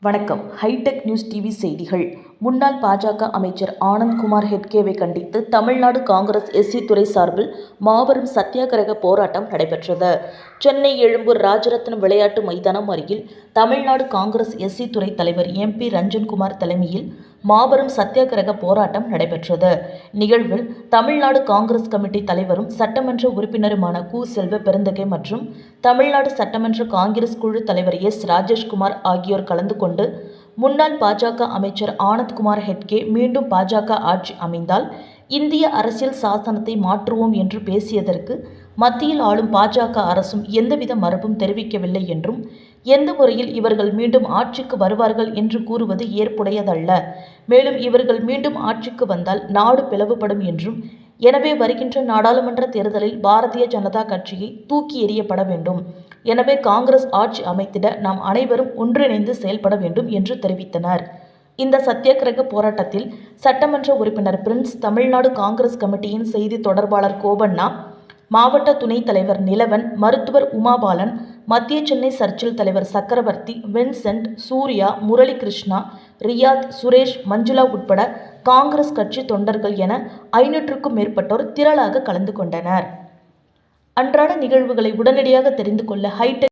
வணக்கம். Hitech news TV செய்திகள். முன்னாள் பாஜக அமைச்சர் ஆனந்த்குமார் ஹெட்கேவை கண்டித்து தமிழ்நாடு காங்கிரஸ் எஸ்சி துறை சார்பில் மாபெரும் சத்தியாகிரக போராட்டம் நடைபெற்றது. சென்னை எழும்பூர் ராஜரத்னம் விளையாட்டு மைதானம் அருகில் தமிழ்நாடு காங்கிரஸ் எஸ்சி துறை தலைவர் எம்பி ரஞ்சன்குமார் தலைமையில் மாபெரும் சத்தியாகிரக போராட்டம் நடைபெற்றது. நிகழ்வில் தமிழ்நாடு காங்கிரஸ் கமிட்டி தலைவரும் சட்டமன்ற உறுப்பினருமான கு. செல்வ பெருந்தகை மற்றும் தமிழ்நாடு சட்டமன்ற காங்கிரஸ் குழு தலைவர் எஸ். ராஜேஷ்குமார் ஆகியோர் கலந்து கொண்டு முன்னாள் பாஜக அமைச்சர் ஆனந்த்குமார் ஹெட்கே மீண்டும் பாஜக ஆட்சி அமைந்தால் இந்திய அரசியல் சாசனத்தை மாற்றுவோம் என்று பேசியதற்கு மத்தியில் ஆளும் பாஜக அரசும் எந்தவித மறுப்பும் தெரிவிக்கவில்லை என்றும் எந்த முறையில் இவர்கள் மீண்டும் ஆட்சிக்கு வருவார்கள் என்று கூறுவது ஏற்புடையதல்ல. மேலும் இவர்கள் மீண்டும் ஆட்சிக்கு வந்தால் நாடு பிளவுபடும் என்றும் எனவே வருகின்ற நாடாளுமன்ற தேர்தலில் பாரதிய ஜனதா கட்சியை தூக்கி எறியப்பட வேண்டும். எனவே காங்கிரஸ் ஆட்சி அமைத்திட நாம் அனைவரும் ஒன்றிணைந்து செயல்பட வேண்டும் என்று தெரிவித்தனர். இந்த சத்தியாகிரக போராட்டத்தில் சட்டமன்ற உறுப்பினர் பிரின்ஸ் தமிழ்நாடு காங்கிரஸ் கமிட்டியின் செய்தி தொடர்பாளர் கோபண்ணா மாவட்ட துணைத் தலைவர் நிலவன் மருத்துவர் உமாபாலன் மத்திய சென்னை சர்ச்சில் தலைவர் சக்கரவர்த்தி வின்சென்ட் சூர்யா முரளி கிருஷ்ணா ரியாத் சுரேஷ் மஞ்சுளா உட்பட காங்கிரஸ் கட்சி தொண்டர்கள் என ஐநூற்றுக்கும் மேற்பட்டோர் திரளாக கலந்து கொண்டனர். அன்றாட நிகழ்வுகளை உடனடியாக தெரிந்து கொள்ள ஹைடெக்